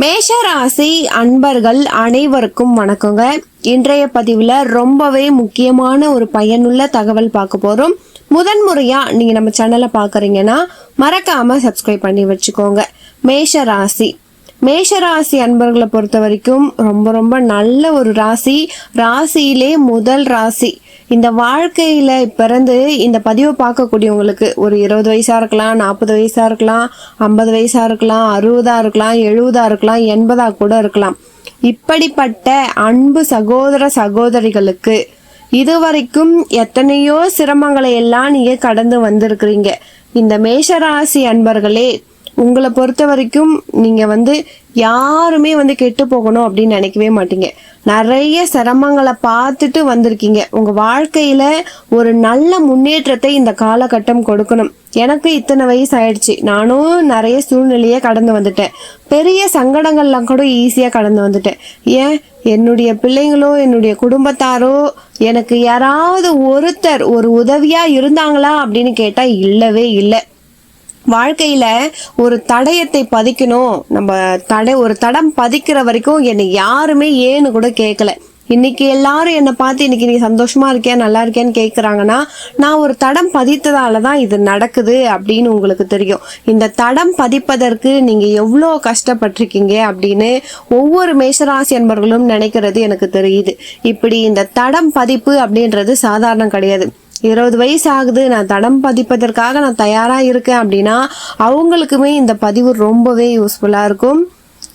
மேஷராசி அன்பர்கள் அனைவருக்கும் வணக்கங்க. இன்றைய பதிவில் ரொம்பவே முக்கியமான ஒரு பயனுள்ள தகவல் பார்க்க போகிறோம் முதன் முறையாக நீங்கள் நம்ம சேனலை பார்க்குறீங்கன்னா மறக்காமல் சப்ஸ்கிரைப் பண்ணி வச்சுக்கோங்க. மேஷராசி. மேஷராசி அன்பர்களை பொறுத்த வரைக்கும் ரொம்ப ரொம்ப நல்ல ஒரு ராசி. ராசியிலே முதல் ராசி. இந்த வாழ்க்கையில் பிறந்து இந்த பதிவை பார்க்கக்கூடியவங்களுக்கு ஒரு இருபது வயசாக இருக்கலாம் நாற்பது வயசாக இருக்கலாம் ஐம்பது வயசாக இருக்கலாம் அறுபதாக இருக்கலாம் எழுபதாக இருக்கலாம் எண்பதாக கூட இருக்கலாம். இப்படிப்பட்ட அன்பு சகோதர சகோதரிகளுக்கு இதுவரைக்கும் எத்தனையோ சிரமங்களை எல்லாம் நீங்கள் கடந்து வந்திருக்கிறீங்க. இந்த மேஷராசி அன்பர்களே உங்களை பொறுத்த வரைக்கும் நீங்கள் வந்து யாருமே வந்து கெட்டு போகணும் அப்படின்னு நினைக்கவே மாட்டீங்க. நிறைய சிரமங்களை பார்த்துட்டு வந்திருக்கீங்க. உங்கள் வாழ்க்கையில் ஒரு நல்ல முன்னேற்றத்தை இந்த காலகட்டம் கொடுக்கணும். எனக்கு இத்தனை வயசு ஆயிடுச்சு. நானும் நிறைய சூழ்நிலையை கடந்து வந்துட்டேன். பெரிய சங்கடங்கள்லாம் கூட ஈஸியாக கடந்து வந்துட்டேன். ஏன்? என்னுடைய பிள்ளைங்களோ என்னுடைய குடும்பத்தாரோ எனக்கு யாராவது ஒருத்தர் ஒரு உதவியாக இருந்தாங்களா அப்படின்னு கேட்டால் இல்லவே இல்லை. வாழ்க்கையில் ஒரு தடயத்தை பதிக்கணும். நம்ம தடை ஒரு தடம் பதிக்கிற வரைக்கும் என்னை யாருமே ஏன்னு கூட கேட்கல இன்னைக்கு எல்லாரும் என்னை பார்த்து இன்னைக்கு நீ சந்தோஷமா இருக்கியா? நல்லா இருக்கியான்னு கேட்குறாங்கன்னா நான் ஒரு தடம் பதித்ததால தான் இது நடக்குது அப்படின்னு உங்களுக்கு தெரியும். இந்த தடம் பதிப்பதற்கு நீங்கள் எவ்வளோ கஷ்டப்பட்டிருக்கீங்க அப்படின்னு ஒவ்வொரு மேஷராசி அன்பர்களும் நினைக்கிறது எனக்கு தெரியுது. இப்படி இந்த தடம் பதிப்பு அப்படின்றது சாதாரணம் கிடையாது. இருபது வயசு ஆகுது நான் தடம் பதிப்பதற்காக நான் தயாராக இருக்கேன் அப்படின்னா அவங்களுக்குமே இந்த பதிவு ரொம்பவே யூஸ்ஃபுல்லாக இருக்கும்.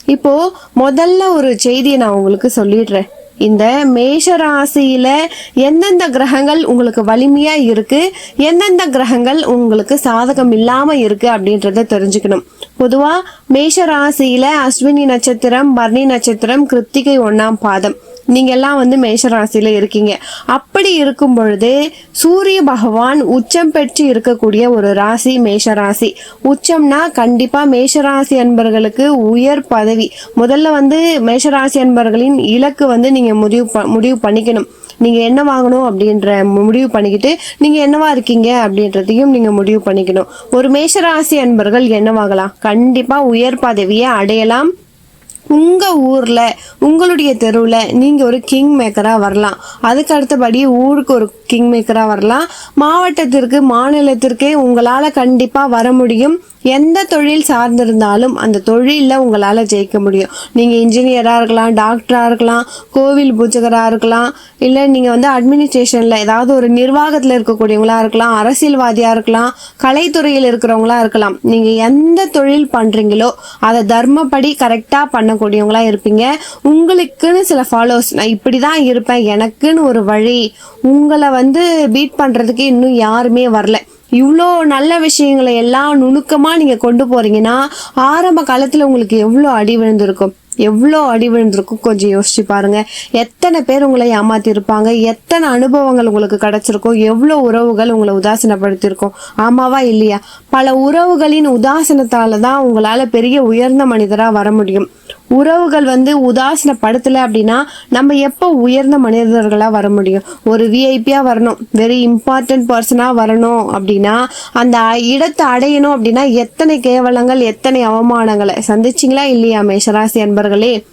இப்போது முதல்ல ஒரு செய்தியை நான் உங்களுக்கு சொல்லிடுறேன். இந்த மேஷ ராசியில எந்தெந்த கிரகங்கள் உங்களுக்கு வலிமையா இருக்கு எந்தெந்த கிரகங்கள் உங்களுக்கு சாதகம் இல்லாம இருக்கு அப்படின்றத தெரிஞ்சுக்கணும். பொதுவா மேஷ ராசியில அஸ்வினி நட்சத்திரம் பர்ணி நட்சத்திரம் கிருத்திகை ஒன்னாம் பாதம். நீங்க எல்லாம் வந்து மேஷராசியில் இருக்கீங்க. அப்படி இருக்கும் பொழுது சூரிய பகவான் உச்சம் பெற்று இருக்கக்கூடிய ஒரு ராசி மேஷராசி. உச்சம்னா கண்டிப்பாக மேஷராசி அன்பர்களுக்கு உயர் பதவி. முதல்ல வந்து மேஷராசி அன்பர்களின் இலக்கு வந்து நீங்கள் முடிவு ப- முடிவு பண்ணிக்கணும். நீங்கள் என்ன வாங்கணும் அப்படின்ற முடிவு பண்ணிக்கிட்டு நீங்கள் என்னவா இருக்கீங்க அப்படின்றதையும் நீங்கள் முடிவு பண்ணிக்கணும். ஒரு மேஷராசி அன்பர்கள் என்னவாகலாம்? கண்டிப்பாக உயர் பதவியை அடையலாம். உங்கள் ஊரில் உங்களுடைய தெருவில் நீங்கள் ஒரு கிங் மேக்கராக வரலாம். அதுக்கு அடுத்தபடி ஊருக்கு ஒரு கிங் மேக்கராக வரலாம். மாவட்டத்திற்கு மாநிலத்திற்கே உங்களால் கண்டிப்பாக வர முடியும். எந்த தொழில் சார்ந்திருந்தாலும் அந்த தொழிலில் உங்களால் ஜெயிக்க முடியும். நீங்கள் இன்ஜினியராக இருக்கலாம் டாக்டராக இருக்கலாம் கோவில் பூஜகராக இருக்கலாம் இல்லை நீங்கள் வந்து அட்மினிஸ்ட்ரேஷனில் ஏதாவது ஒரு நிர்வாகத்தில் இருக்கக்கூடியவங்களா இருக்கலாம் அரசியல்வாதியாக இருக்கலாம் கலைத்துறையில் இருக்கிறவங்களா இருக்கலாம். நீங்கள் எந்த தொழில் பண்ணுறீங்களோ அதை தர்மப்படி கரெக்டாக பண்ணக்கூடியவங்களா இருப்பீங்க. உங்களுக்குன்னு சில ஃபாலோஸ் நான் இப்படி தான் இருப்பேன் எனக்குன்னு ஒரு வழி உங்களை வந்து பீட் பண்ணுறதுக்கு இன்னும் யாருமே வரல. இவ்வளோ நல்ல விஷயங்களை எல்லாம் நுணுக்கமாக நீங்கள் கொண்டு போகிறீங்கன்னா ஆரம்ப காலத்தில் உங்களுக்கு எவ்வளோ அடி விழுந்திருக்கும்? எவ்வளோ அடி விழுந்திருக்கும்? கொஞ்சம் யோசிச்சு பாருங்க. எத்தனை பேர் உங்களை ஏமாத்திருப்பாங்க? எத்தனை அனுபவங்கள் உங்களுக்கு கிடைச்சிருக்கும்? எவ்வளோ உறவுகள் உங்களை உதாசீனப்படுத்தியிருக்கும்? ஆமாவா இல்லையா? பல உறவுகளின் உதாசீனத்தால தான் உங்களால் பெரிய உயர்ந்த மனிதராக வர முடியும். உறவுகள் வந்து உதாசீனப்படுத்தலை அப்படின்னா நம்ம எப்போ உயர்ந்த மனிதர்களாக வர முடியும்? ஒரு விஐபியாக வரணும். வெரி இம்பார்ட்டன்ட் பர்சனாக வரணும் அப்படின்னா அந்த இடத்தை அடையணும் அப்படின்னா எத்தனை கேவலங்கள் எத்தனை அவமானங்களை. சந்திச்சிங்களா இல்லையா மேஷராசி அன்பர்களே?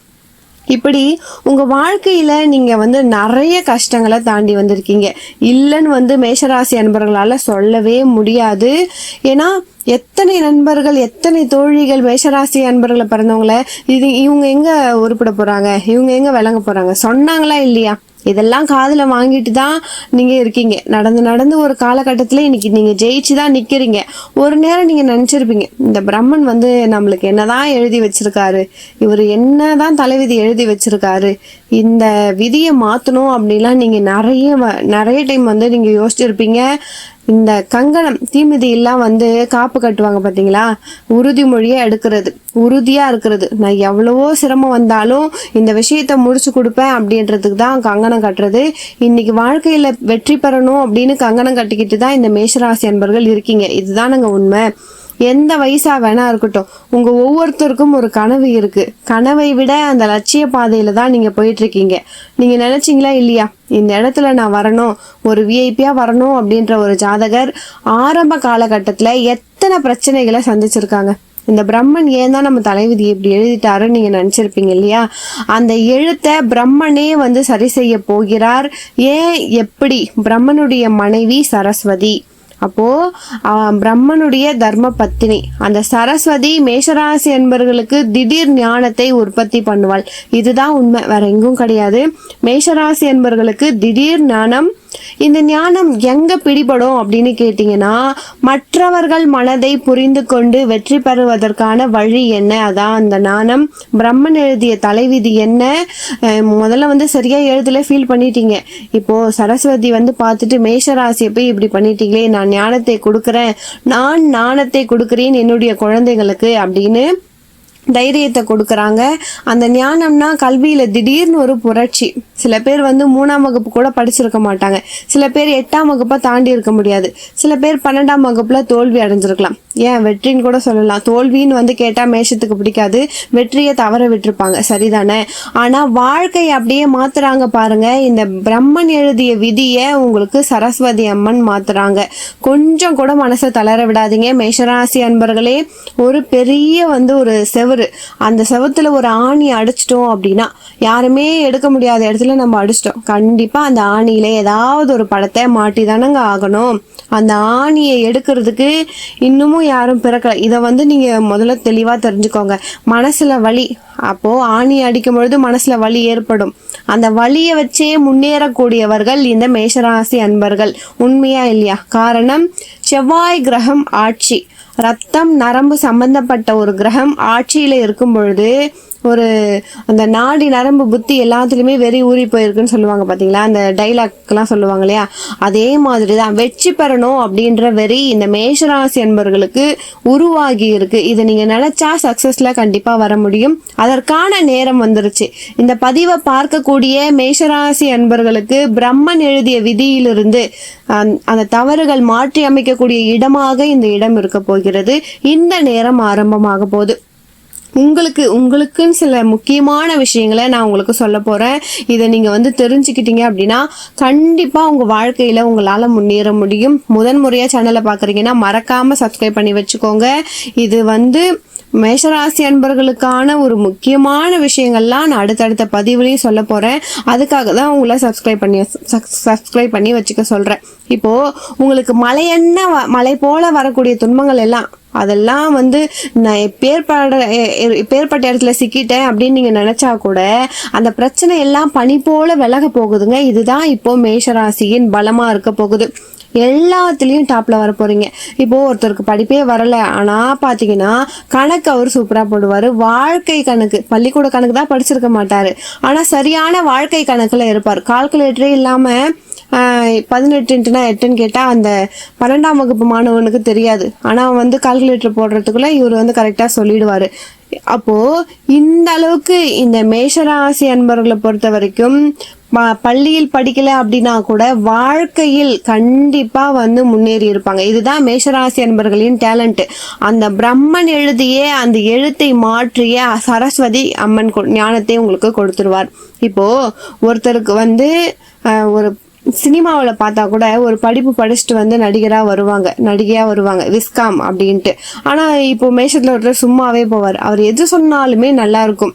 இப்படி உங்க வாழ்க்கையில நீங்க வந்து நிறைய கஷ்டங்களை தாண்டி வந்திருக்கீங்க. இல்லைன்னு வந்து மேஷராசி அன்பர்களால சொல்லவே முடியாது. ஏன்னா எத்தனை நண்பர்கள் எத்தனை தோழிகள் மேஷராசி அன்பர்களை பிறந்தவங்கள இது இவங்க எங்க உருப்பிட போறாங்க? இவங்க எங்க விளங்க போறாங்க? சொன்னாங்களா இல்லையா? இதெல்லாம் காதில் வாங்கிட்டு தான் நீங்கள் இருக்கீங்க. நடந்து நடந்து ஒரு காலகட்டத்தில் இன்னைக்கு நீங்கள் ஜெயிச்சு தான் நிற்கிறீங்க ஒரு நேரம் நீங்கள் நினச்சிருப்பீங்க இந்த பிரம்மன் வந்து நம்மளுக்கு என்னதான் எழுதி வச்சிருக்காரு இவர் என்னதான் தலைவிதி எழுதி வச்சிருக்காரு இந்த விதியை மாற்றணும் அப்படிலாம் நீங்கள் நிறைய வ- நிறைய டைம் வந்து நீங்கள் யோசிச்சிருப்பீங்க. இந்த கங்கணம் தீமிதியெல்லாம் வந்து காப்பு கட்டுவாங்க பார்த்தீங்களா உறுதிமொழியை எடுக்கிறது. உறுதியாக இருக்கிறது. நான் எவ்வளவோ சிரமம் வந்தாலும் இந்த விஷயத்த முடிச்சு கொடுப்பேன் அப்படின்றதுக்கு தான் கங்கணம் கட்டுறது. இன்னைக்கு வாழ்க்கையில் வெற்றி பெறணும் அப்படின்னு கங்கணம் கட்டிக்கிட்டு தான் இந்த மேஷராசி அன்பர்கள் இருக்கீங்க. இதுதானுங்க உண்மை. எந்த வயசா வேணா இருக்கட்டும். உங்க ஒவ்வொருத்தருக்கும் ஒரு கனவு இருக்கு. கனவை விட அந்த லட்சிய பாதையில தான் நீங்க போயிட்டு இருக்கீங்க நீங்க நினைச்சீங்களா இல்லையா? இந்த இடத்துல நான் வரணும் ஒரு விஐபியா வரணும் அப்படின்ற ஒரு ஜாதகர் ஆரம்ப காலகட்டத்துல எத்தனை பிரச்சனைகளை சந்திச்சிருக்காங்க. இந்த பிரம்மன் ஏன் தான் நம்ம தலைவிதி இப்படி எழுதிட்டாருன்னு நீங்க நினைச்சிருப்பீங்க இல்லையா? அந்த எழுத்தை பிரம்மனே வந்து சரி செய்ய போகிறார். ஏன் எப்படி? பிரம்மனுடைய மனைவி சரஸ்வதி. அப்போ பிரம்மனுடைய தர்ம பத்தினி அந்த சரஸ்வதி மேஷராசி என்பவர்களுக்கு திடீர் ஞானத்தை உற்பத்தி பண்ணுவாள். இதுதான் உண்மை. வேற எங்கும் கிடையாது. மேஷராசி என்பவர்களுக்கு திடீர் ஞானம் இந்த ஞானம் எங்க பிடிபடும் அப்படின்னு கேட்டிங்கன்னா மற்றவர்கள் மனதை புரிந்து கொண்டு வெற்றி பெறுவதற்கான வழி என்ன? அதான் அந்த ஞானம். பிரம்மன் எழுதிய தலைவிதி என்ன? முதல்ல வந்து சரியா எழுதல ஃபீல் பண்ணிட்டீங்க. இப்போ சரஸ்வதி வந்து பார்த்துட்டு மேஷராசியை போய் இப்படி பண்ணிட்டீங்களே நான் ஞானத்தை கொடுக்குறேன். நான் ஞானத்தை கொடுக்குறேன் என்னுடைய குழந்தைகளுக்கு அப்படின்னு தைரியத்தை கொடுக்குறாங்க. அந்த ஞானம்னா கல்வியில் திடீர்னு ஒரு புரட்சி. சில பேர் வந்து மூணாம் வகுப்பு கூட படிச்சிருக்க மாட்டாங்க. சில பேர் எட்டாம் வகுப்பை தாண்டி இருக்க முடியாது. சில பேர் பன்னெண்டாம் வகுப்பில் தோல்வி அடைஞ்சிருக்கலாம். ஏன்? வெற்றின்னு கூட சொல்லலாம். தோல்வின்னு வந்து கேட்டால் மேஷத்துக்கு பிடிக்காது. வெற்றியை தவற விட்டுருப்பாங்க. சரிதானே? ஆனால் வாழ்க்கை அப்படியே மாத்துறாங்க பாருங்க. இந்த பிரம்மன் எழுதிய விதியை உங்களுக்கு சரஸ்வதி அம்மன் மாத்துறாங்க. கொஞ்சம் கூட மனசை தளர விடாதீங்க. மேஷராசி அன்பர்களே ஒரு பெரிய வந்து ஒரு செவுரு. அந்த செவத்துல ஒரு ஆணி அடிச்சிட்டோம் அப்படின்னா யாருமே எடுக்க முடியாத இடத்துல நம்ம அடிச்சிட்டோம். கண்டிப்பா அந்த ஆணியில ஏதாவது ஒரு படத்தை மாட்டி தானங்க ஆகணும். அந்த ஆணியை எடுக்கிறதுக்கு இன்னமும் யாரும் பிறக்கல. இதை வந்து நீங்க முதல்ல தெளிவா தெரிஞ்சுக்கோங்க. மனசுல வலி அப்போது ஆணி அடிக்கும் பொழுது மனசில் வலி ஏற்படும். அந்த வலியை வச்சே முன்னேறக்கூடியவர்கள் இந்த மேஷராசி அன்பர்கள். உண்மையா இல்லையா? காரணம் செவ்வாய் கிரகம் ஆட்சி. ரத்தம் நரம்பு சம்பந்தப்பட்ட ஒரு கிரகம். ஆட்சியில் இருக்கும் பொழுது ஒரு அந்த நாடி நரம்பு புத்தி எல்லாத்துலேயுமே வெறி ஊறி போயிருக்குன்னு சொல்லுவாங்க பார்த்தீங்களா அந்த டைலாக்லாம் சொல்லுவாங்க இல்லையா? அதே மாதிரி தான் வெற்றி பெறணும் அப்படின்ற வெறி இந்த மேஷராசி என்பவர்களுக்கு உருவாகி இருக்கு. இதை நீங்கள் நினச்சா சக்ஸஸில் கண்டிப்பாக வர முடியும். அதற்கான நேரம் வந்துருச்சு. இந்த பதிவை பார்க்கக்கூடிய மேஷராசி அன்பர்களுக்கு பிரம்மன் எழுதிய விதியிலிருந்து அந்த- அந்த தவறுகள் மாற்றி அமைக்கக்கூடிய இடமாக இந்த இடம் இருக்க போகிறது. இந்த நேரம் ஆரம்பமாக போகுது. உங்களுக்கு உங்களுக்குன்னு சில முக்கியமான விஷயங்களை நான் உங்களுக்கு சொல்ல போகிறேன் இதை நீங்கள் வந்து தெரிஞ்சுக்கிட்டீங்க அப்படின்னா கண்டிப்பாக உங்கள் வாழ்க்கையில் உங்களால் முன்னேற முடியும். முதன்முறையாக சேனலை பார்க்குறீங்கன்னா மறக்காமல் சப்ஸ்கிரைப் பண்ணி வச்சுக்கோங்க. இது வந்து மேஷராசி அன்பர்களுக்கான ஒரு முக்கியமான விஷயங்கள்லாம் நான் அடுத்தடுத்த பதிவுலையும் சொல்ல போகிறேன் அதுக்காக தான் உங்களை சப்ஸ்கிரைப் பண்ணி சப்ஸ்கிரைப் பண்ணி வச்சுக்க சொல்கிறேன் இப்போது உங்களுக்கு மலை என்ன வ- மலை போல வரக்கூடிய துன்பங்கள் எல்லாம் அதெல்லாம் வந்து நான் எப்பேற்பட எ- எப்பேற்பட்ட இடத்துல சிக்கிட்டேன் அப்படின்னு நீங்கள் நினச்சா கூட அந்த பிரச்சனை எல்லாம் பனி போல விலக போகுதுங்க. இதுதான் இப்போ மேஷராசியின் பலமாக இருக்க போகுது. எல்லாத்துலேயும் டாப்பில் வர போகிறீங்க இப்போது ஒருத்தருக்கு படிப்பே வரலை. ஆனால் பார்த்தீங்கன்னா கணக்கு அவர் சூப்பராக போடுவார். வாழ்க்கை கணக்கு. பள்ளிக்கூட கணக்கு தான் படிச்சிருக்க மாட்டார். ஆனால் சரியான வாழ்க்கை கணக்கில் இருப்பார். கால்குலேட்டரே இல்லாமல் பதினெட்டுன்ட்டுனா எட்டுன்னு கேட்டால் அந்த பன்னெண்டாம் வகுப்பு மாணவனுக்கு தெரியாது. ஆனால் வந்து கால்குலேட்டர் போடுறதுக்குள்ள இவர் வந்து கரெக்டாக சொல்லிடுவார். அப்போது இந்த அளவுக்கு இந்த மேஷராசி அன்பர்களை பொறுத்த வரைக்கும் பள்ளியில் படிக்கல அப்படின்னா கூட வாழ்க்கையில் கண்டிப்பா வந்து முன்னேறி இருப்பாங்க. இதுதான் மேஷராசி அன்பர்களின் டேலண்ட் அந்த பிரம்மன் எழுதிய அந்த எழுத்தை மாற்றிய சரஸ்வதி அம்மன் கொ- ஞானத்தை உங்களுக்கு கொடுத்துருவார். இப்போ ஒருத்தருக்கு வந்து ஒரு சினிமாவில் பார்த்தா கூட ஒரு படிப்பு படிச்சுட்டு வந்து நடிகராக வருவாங்க. நடிகையாக வருவாங்க. விஸ்காம் அப்படின்ட்டு. ஆனால் இப்போ மேஷத்தில் ஒருத்தர் சும்மாவே போவார். அவர் எது சொன்னாலுமே நல்லா இருக்கும்.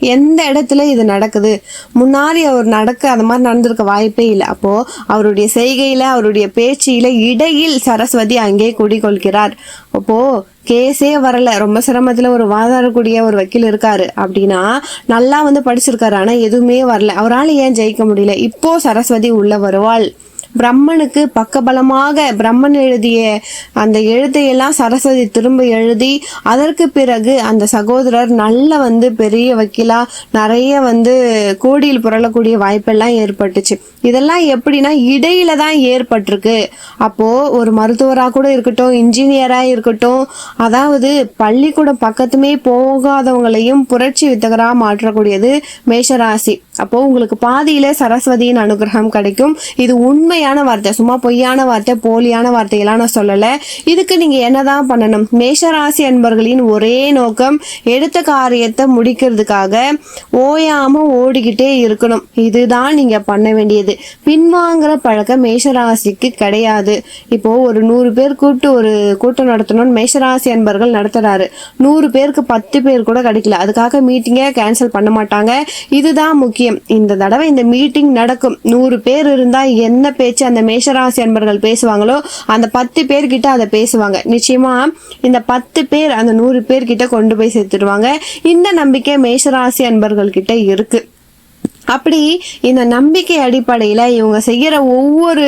எந்த இடத்துல இது நடக்குது? முன்னாடி அவர் நடக்க அந்த மாதிரி நடந்திருக்க வாய்ப்பே இல்லை. அப்போ அவருடைய செய்கையில அவருடைய பேச்சில இடையில் சரஸ்வதி அங்கே குடிகொள்கிறார். அப்போ கேஸே வரல. ரொம்ப சிரமத்துல ஒரு வாதாடக்கூடிய ஒரு வக்கீல் இருக்காரு. அப்படின்னா நல்லா வந்து படிச்சிருக்காரு. ஆனா எதுவுமே வரல. அவரால் ஏன் ஜெயிக்க முடியல? இப்போ சரஸ்வதி உள்ள வருவாள். பிரம்மனுக்கு பக்கபலமாக பிரம்மன் எழுதிய அந்த எழுத்தையெல்லாம் சரஸ்வதி திரும்ப எழுதி அதற்கு பிறகு அந்த சகோதரர் நல்ல வந்து பெரிய வக்கீலா நிறைய வந்து கோடியில் புரளக்கூடிய வாய்ப்பெல்லாம் ஏற்பட்டுச்சு. இதெல்லாம் எப்படின்னா இடையில தான் ஏற்பட்டிருக்கு. அப்போது ஒரு மருத்துவராக கூட இருக்கட்டும் இன்ஜினியராக இருக்கட்டும் அதாவது பள்ளிக்கூடம் பக்கத்துமே போகாதவங்களையும் புரட்சி வித்தகராக மாற்றக்கூடியது மேஷராசி. அப்போது உங்களுக்கு பாதியில் சரஸ்வதியின் அனுகிரகம் கிடைக்கும். இது உண்மையான வார்த்தை. சும்மா பொய்யான வார்த்தை போலியான வார்த்தையெல்லாம் நான் சொல்லலை. இதுக்கு நீங்கள் என்னதான் பண்ணணும்? மேஷராசி அன்பர்களின் ஒரே நோக்கம் எடுத்த காரியத்தை முடிக்கிறதுக்காக ஓயாமல் ஓடிக்கிட்டே இருக்கணும். இதுதான் நீங்கள் பண்ண வேண்டியது. பின்வாங்குற பழக்கம் மேஷராசிக்கு கிடையாது. இப்போ ஒரு நூறு பேர் கூப்பிட்டு ஒரு கூட்டம் நடத்தணும்னு மேஷராசி அன்பர்கள் நடத்துறாரு. நூறு பேருக்கு பத்து பேர் கூட கிடைக்கல. அதுக்காக மீட்டிங்கே கேன்சல் பண்ண மாட்டாங்க. இதுதான் முக்கியம். இந்த தடவை இந்த மீட்டிங் நடக்கும். நூறு பேர் இருந்தா என்ன பேச்சு அந்த மேஷராசி அன்பர்கள் பேசுவாங்களோ அந்த பத்து பேர்கிட்ட அதை பேசுவாங்க. நிச்சயமா இந்த பத்து பேர் அந்த நூறு பேர்கிட்ட கொண்டு போய் சேர்த்துடுவாங்க. இந்த நம்பிக்கை மேஷராசி அன்பர்கள் கிட்ட இருக்கு. அப்படி இந்த நம்பிக்கை அடிப்படையில் இவங்க செய்கிற ஒவ்வொரு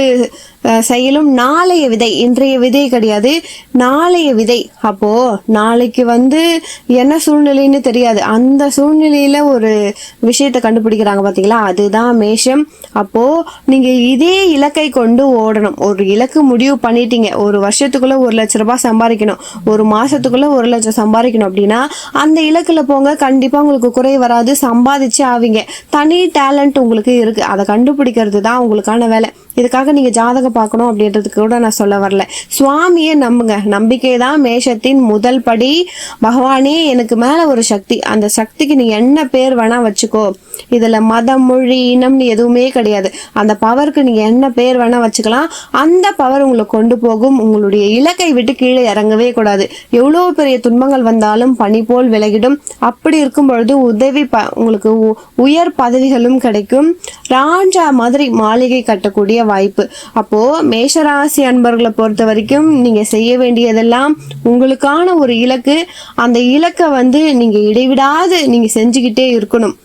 செயலும் நாளைய விதை இன்றைய விதை கிடையாது. நாளைய விதை. அப்போ நாளைக்கு வந்து என்ன சூழ்நிலைன்னு தெரியாது. அந்த சூழ்நிலையில ஒரு விஷயத்தை கண்டுபிடிக்கிறாங்க பாத்தீங்களா? அதுதான் மேஷம். அப்போ நீங்க இதே இலக்கை கொண்டு ஓடணும். ஒரு இலக்கு முடிவு பண்ணிட்டீங்க. ஒரு வருஷத்துக்குள்ள ஒரு லட்ச ரூபாய் சம்பாதிக்கணும். ஒரு மாசத்துக்குள்ள ஒரு லட்சம் சம்பாதிக்கணும் அப்படின்னா அந்த இலக்குல போங்க. கண்டிப்பா உங்களுக்கு குறை வராது. சம்பாதிச்சு ஆவீங்க. தனி டேலண்ட் உங்களுக்கு இருக்கு. அதை கண்டுபிடிக்கிறது தான் உங்களுக்கான வேலை. இதுக்காக நீங்கள் ஜாதகம் பார்க்கணும் அப்படின்றதுக்கு கூட நான் சொல்ல வரல. சுவாமியை நம்புங்க. நம்பிக்கை தான் மேஷத்தின் முதல் படி. பகவானே எனக்கு மேலே ஒரு சக்தி. அந்த சக்திக்கு நீ என்ன பேர் வேணா வச்சுக்கோ. இதில் மதம் மொழி இனம்னு எதுவுமே கிடையாது. அந்த பவருக்கு நீங்கள் என்ன பேர் வேணா வச்சுக்கலாம். அந்த பவர் உங்களை கொண்டு போகும். உங்களுடைய இலக்கை விட்டு கீழே இறங்கவே கூடாது. எவ்வளோ பெரிய துன்பங்கள் வந்தாலும் பனி போல் விலகிடும். அப்படி இருக்கும் பொழுது உதவி ப உங்களுக்கு உ- உயர் பதவிகளும் கிடைக்கும். ராஜா மாதிரி மாளிகை கட்டக்கூடிய வாய்ப்பு. அப்போ மேஷராசி அன்பர்களை பொறுத்த வரைக்கும் நீங்க செய்ய வேண்டியதெல்லாம் உங்களுக்கான ஒரு இலக்கு. அந்த இலக்கை வந்து நீங்க இடைவிடாது நீங்க செஞ்சுக்கிட்டே இருக்கணும்.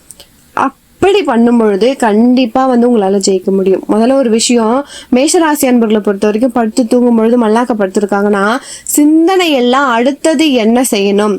அப்படி பண்ணும் பொழுது வந்து உங்களால் ஜெயிக்க முடியும். முதல்ல ஒரு விஷயம் மேஷராசி அன்பர்களை பொறுத்த வரைக்கும் படுத்து தூங்கும் பொழுது மல்லாக்க படுத்திருக்காங்கன்னா சிந்தனை எல்லாம் அடுத்தது என்ன செய்யணும்?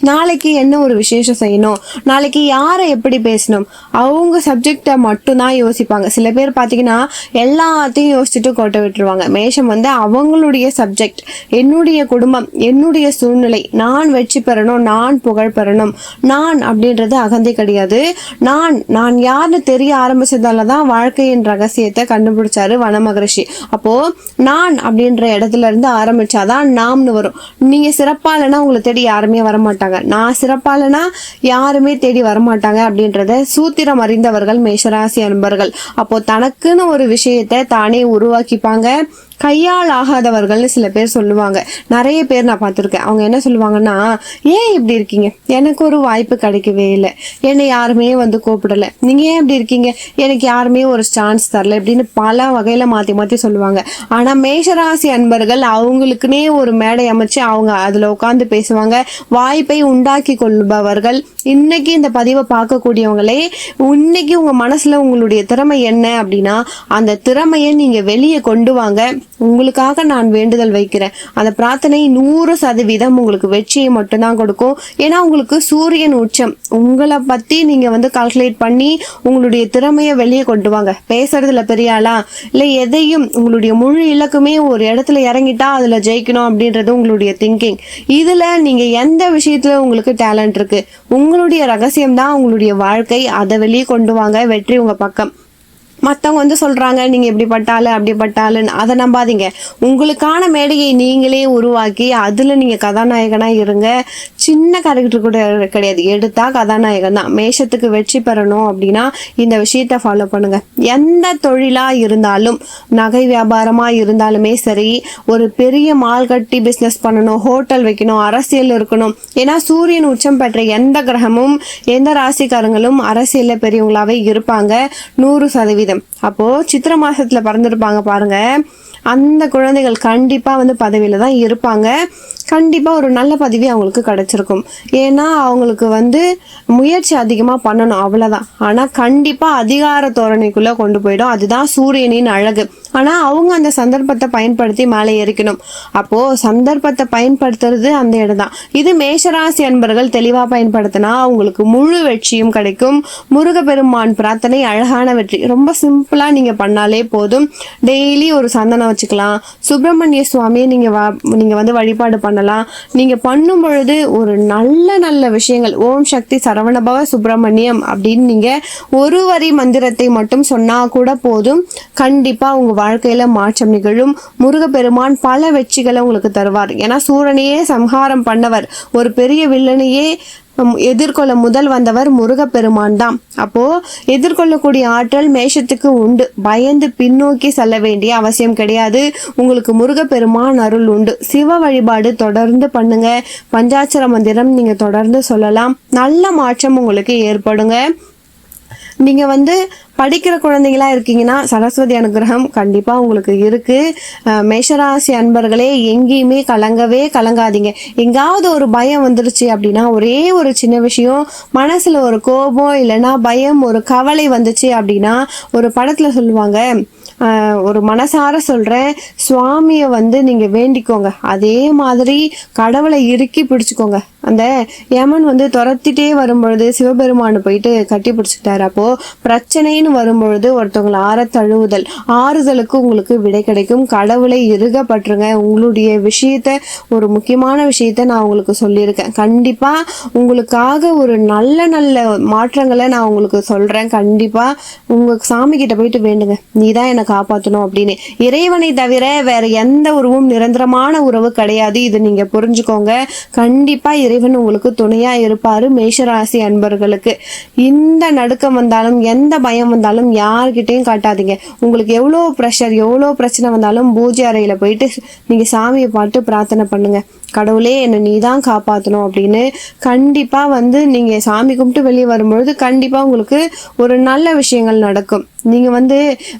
நாளைக்கு என்ன ஒரு விசேஷம் செய்யணும்? நாளைக்கு யாரை எப்படி பேசணும்? அவங்க சப்ஜெக்டை மட்டும்தான் யோசிப்பாங்க. சில பேர் பார்த்தீங்கன்னா எல்லாத்தையும் யோசிச்சுட்டு கோட்டை விட்டுருவாங்க. மேஷம் வந்து அவங்களுடைய சப்ஜெக்ட் என்னுடைய குடும்பம் என்னுடைய சூழ்நிலை. நான் வெற்றி பெறணும் நான் புகழ் பெறணும். நான் அப்படின்றது அகந்தை கிடையாது. நான் நான் யாருன்னு தெரிய ஆரம்பிச்சதால தான் வாழ்க்கையின் ரகசியத்தை கண்டுபிடிச்சாரு வனமகரிஷி. அப்போ நான் அப்படின்ற இடத்துல இருந்து ஆரம்பிச்சாதான் நாம்னு வரும். நீங்க சிறப்பா இல்லைன்னா உங்களை தேடி யாருமே வரமாட்டாங்க. நான் சிறப்பாலனா யாருமே தேடி வரமாட்டாங்க அப்படின்றத சூத்திரம் அறிந்தவர்கள் மேஷராசி அன்பர்கள். அப்போ தனக்குன்னு ஒரு விஷயத்தை தானே உருவாக்கிப்பாங்க. கையால் ஆகாதவர்கள்னு சில பேர் சொல்லுவாங்க. நிறைய பேர் நான் பார்த்துருக்கேன். அவங்க என்ன சொல்லுவாங்கன்னா ஏன் இப்படி இருக்கீங்க? எனக்கு ஒரு வாய்ப்பு கிடைக்கவே இல்லை. என்னை யாருமே வந்து கூப்பிடலை. நீங்கள் ஏன் இப்படி இருக்கீங்க? எனக்கு யாருமே ஒரு சான்ஸ் தரல. இப்படின்னு பல வகையில் மாற்றி மாற்றி சொல்லுவாங்க. ஆனால் மேஷராசி அன்பர்கள் அவங்களுக்குன்னே ஒரு மேடை அமைச்சு அவங்க அதில் உட்காந்து பேசுவாங்க. வாய்ப்பை உண்டாக்கி கொள்பவர்கள். இன்னைக்கு இந்த பதிவை பார்க்கக்கூடியவங்களே இன்னைக்கு உங்கள் மனசில் உங்களுடைய திறமை என்ன அப்படின்னா அந்த திறமையை நீங்கள் வெளியே கொண்டு வாங்க. உங்களுக்காக நான் வேண்டுதல் வைக்கிறேன். அந்த பிரார்த்தனை நூறு சதவீதம் உங்களுக்கு வெற்றியை மட்டும்தான் கொடுக்கும். ஏன்னா உங்களுக்கு சூரியன் உச்சம். உங்களை பற்றி நீங்கள் வந்து கால்குலேட் பண்ணி உங்களுடைய திறமையை வெளியே கொண்டு வாங்க. பேசுறதுல பெரிய ஆளா? இல்லை எதையும் உங்களுடைய முழு இலக்குமே ஒரு இடத்துல இறங்கிட்டா அதில் ஜெயிக்கணும் அப்படின்றது உங்களுடைய திங்கிங் இதில் நீங்கள் எந்த விஷயத்தில் உங்களுக்கு டேலண்ட் இருக்குது உங்களுடைய ரகசியம் தான் உங்களுடைய வாழ்க்கை. அதை வெளியே கொண்டு வாங்க. வெற்றி உங்கள் பக்கம். மற்றவங்க வந்து சொல்கிறாங்க நீங்கள் இப்படி பட்டாலு அப்படி பட்டாலுன்னு அதை நம்பாதீங்க. உங்களுக்கான மேடையை நீங்களே உருவாக்கி அதில் நீங்கள் கதாநாயகனாக இருங்க. சின்ன கேரக்டர் கூட கிடையாது. எடுத்தா கதாநாயகன் தான். மேஷத்துக்கு வெற்றி பெறணும் அப்படின்னா இந்த விஷயத்த ஃபாலோ பண்ணுங்க. எந்த தொழிலா இருந்தாலும் நகை வியாபாரமா இருந்தாலுமே சரி ஒரு பெரிய மால் கட்டி பிஸ்னஸ் பண்ணணும் ஹோட்டல் வைக்கணும் அரசியல் இருக்கணும். ஏன்னா சூரியன் உச்சம் பெற்ற எந்த கிரகமும் எந்த ராசிக்காரங்களும் அரசியல்ல பெரியவங்களாவே இருப்பாங்க. நூறு சதவீதம். அப்போ சித்திர மாசத்துல பிறந்திருப்பாங்க பாருங்க. அந்த குழந்தைகள் கண்டிப்பாக வந்து பதவியில் தான் இருப்பாங்க. கண்டிப்பாக ஒரு நல்ல பதவி அவங்களுக்கு கிடச்சிருக்கும். ஏன்னா அவங்களுக்கு வந்து முயற்சி அதிகமாக பண்ணணும் அவ்வளோதான் ஆனால் கண்டிப்பாக அதிகார தோரணைக்குள்ளே கொண்டு போயிடும். அதுதான் சூரியனின் அழகு. ஆனால் அவங்க அந்த சந்தர்ப்பத்தை பயன்படுத்தி மேலே ஏறிக்கணும். அப்போது சந்தர்ப்பத்தை பயன்படுத்துறது அந்த இடம் தான் இது மேஷராசி அன்பர்கள் தெளிவாக பயன்படுத்தினா அவங்களுக்கு முழு வெற்றியும் கிடைக்கும். முருகப்பெருமான் பிரார்த்தனை அழகான வெற்றி ரொம்ப சிம்பிளாக நீங்கள் பண்ணாலே போதும். டெய்லி ஒரு சந்தனம் வச்சுக்கலாம். சுப்பிரமணிய சுவாமியை நீங்கள் வா நீங்கள் வந்து வழிபாடு பண்ணலாம். நீங்கள் பண்ணும் பொழுது ஒரு நல்ல நல்ல விஷயங்கள். ஓம் சக்தி சரவணபவ சுப்பிரமணியம் அப்படின்னு நீங்கள் ஒரு வரி மந்திரத்தை மட்டும் சொன்னால் கூட போதும். கண்டிப்பாக உங்கள் வாழ்க்கையில் மாற்றம் நிகழும். முருகப்பெருமான் பல வெற்றிகளை உங்களுக்கு தருவார். ஏன்னா சூரனையே சம்ஹாரம் பண்ணவர். ஒரு பெரிய வில்லனையே எதிர்கொள்ள முதல் வந்தவர் முருகப்பெருமான் தான் அப்போ எதிர்கொள்ளக்கூடிய ஆற்றல் மேஷத்துக்கு உண்டு. பயந்து பின்னோக்கி செல்ல வேண்டிய அவசியம் கிடையாது. உங்களுக்கு முருகப்பெருமான் அருள் உண்டு. சிவ வழிபாடு தொடர்ந்து பண்ணுங்க. பஞ்சாட்சர மந்திரம் நீங்க தொடர்ந்து சொல்லலாம். நல்ல மாற்றம் உங்களுக்கு ஏற்படுங்க. நீங்கள் வந்து படிக்கிற குழந்தைங்களா இருக்கீங்கன்னா சரஸ்வதி அனுகிரகம் கண்டிப்பாக உங்களுக்கு இருக்குது மேஷராசி அன்பர்களே எங்கேயுமே கலங்கவே கலங்காதீங்க. எங்காவது ஒரு பயம் வந்துருச்சு அப்படின்னா ஒரே ஒரு சின்ன விஷயம் மனசில் ஒரு கோபம் இல்லைன்னா பயம் ஒரு கவலை வந்துச்சு அப்படின்னா ஒரு படத்தில் சொல்லுவாங்க ஒரு மனசார சொல்கிறேன் சுவாமியை வந்து நீங்கள் வேண்டிக்கோங்க. அதே மாதிரி கடவுளை இறுக்கி பிடிச்சிக்கோங்க. அந்த யமன் வந்து துரத்திட்டே வரும்பொழுது சிவபெருமானு போயிட்டு கட்டி பிடிச்சிட்டாரு. அப்போ பிரச்சனைன்னு வரும்பொழுது ஒருத்தவங்களை ஆற தழுவுதல். ஆறுதலுக்கு உங்களுக்கு விடை கிடைக்கும். கடவுளை இருகப்பட்டுருங்க உங்களுடைய விஷயத்த ஒரு முக்கியமான விஷயத்த நான் உங்களுக்கு சொல்லியிருக்கேன். கண்டிப்பா உங்களுக்காக ஒரு நல்ல நல்ல மாற்றங்களை நான் உங்களுக்கு சொல்றேன். கண்டிப்பா உங்க சாமி கிட்ட போயிட்டு வேண்டுங்க. நீ தான் என்னை காப்பாற்றணும் அப்படின்னு. இறைவனை தவிர வேற எந்த உறவும் நிரந்தரமான உறவு கிடையாது. இது நீங்க புரிஞ்சுக்கோங்க. கண்டிப்பா இறைவன் உங்களுக்கு துணையா இருப்பாரு மேஷராசி அன்பர்களுக்கு. இந்த நடுக்கம் வந்தாலும் எந்த பயம் வந்தாலும் யார்கிட்டயும் காட்டாதீங்க. உங்களுக்கு எவ்வளோ ப்ரெஷர் எவ்வளோ பிரச்சனை வந்தாலும் பூஜை அறையில போயிட்டு நீங்க சாமியை பாட்டு பிரார்த்தனை பண்ணுங்க. கடவுளே என்னை நீ தான் காப்பாற்றணும் அப்படின்னு கண்டிப்பாக வந்து நீங்கள் சாமி கும்பிட்டு வெளியே வரும்பொழுது கண்டிப்பாக உங்களுக்கு ஒரு நல்ல விஷயங்கள் நடக்கும். நீங்கள் வந்து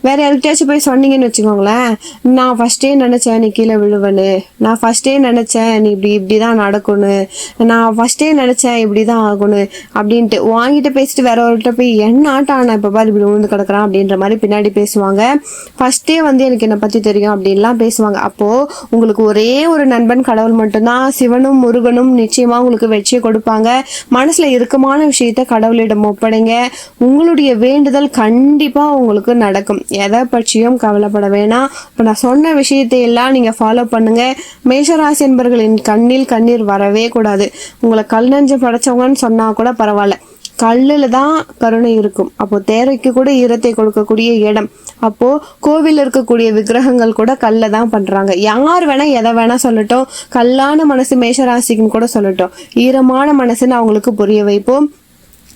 வேற யார்கிட்டயாச்சும் போய் சொன்னீங்கன்னு வச்சுக்கோங்களேன் நான் ஃபஸ்ட்டே நினச்சேன் நீ கீழே விழுவனு நான் ஃபஸ்ட்டே நினச்சேன் நீ இப்படி இப்படி தான் நடக்கணும் நான் ஃபர்ஸ்ட்டே நினச்சேன் இப்படி தான் ஆகணும் அப்படின்ட்டு வாங்கிட்டு பேசிட்டு வேற ஒருகிட்ட போய் என்ன ஆட்டம் ஆனால் இப்போ பாரு இப்படி விழுந்து கிடக்குறான் அப்படின்ற மாதிரி பின்னாடி பேசுவாங்க. ஃபஸ்ட்டே வந்து எனக்கு என்னை பற்றி தெரியும் அப்படின்லாம் பேசுவாங்க. அப்போது உங்களுக்கு ஒரே ஒரு நண்பன் கடவுள் மட்டும் மட்டும்தான் சிவனும் முருகனும் நிச்சயமா உங்களுக்கு வெற்றியை கொடுப்பாங்க. மனசுல இறுக்கமான விஷயத்த கடவுளிடம் ஒப்படைங்க. உங்களுடைய வேண்டுதல் கண்டிப்பா உங்களுக்கு நடக்கும். எதை பற்றியும் கவலைப்பட வேணாம். இப்போ நான் சொன்ன விஷயத்தை எல்லாம் நீங்க ஃபாலோ பண்ணுங்க. மேஷராசி என்பர்களின் கண்ணில் கண்ணீர் வரவே கூடாது. உங்களை கல் நெஞ்சு படைச்சவங்கன்னு சொன்னா கூட பரவாயில்ல. கல்லில் தான் கருணை இருக்கும். அப்போ தேரைக்கு கூட ஈரத்தை கொடுக்கக்கூடிய இடம். அப்போ கோவில் இருக்கக்கூடிய விக்கிரகங்கள் கூட கல்ல தான் பண்றாங்க. யார் வேணா எதை வேணா சொல்லட்டும். கல்லான மனசு மேஷராசிக்குன்னு கூட சொல்லட்டும். ஈரமான மனசுன்னு அவங்களுக்கு புரிய வைப்போம்.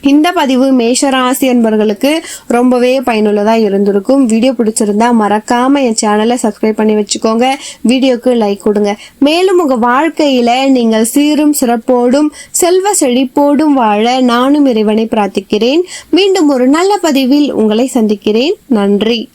இந்த பதிவு மேஷராசி என்பர்களுக்கு ரொம்பவே பயனுள்ளதாக இருந்திருக்கும். வீடியோ பிடிச்சிருந்தா மறக்காம என் சேனலை சப்ஸ்கிரைப் பண்ணி வச்சுக்கோங்க. வீடியோக்கு லைக் கொடுங்க. மேலும் உங்க வாழ்க்கையில நீங்கள் சீரும் சிறப்போடும் செல்வ செழிப்போடும் வாழ நானும் இறைவனை பிரார்த்திக்கிறேன். மீண்டும் ஒரு நல்ல பதிவில் உங்களை சந்திக்கிறேன். நன்றி.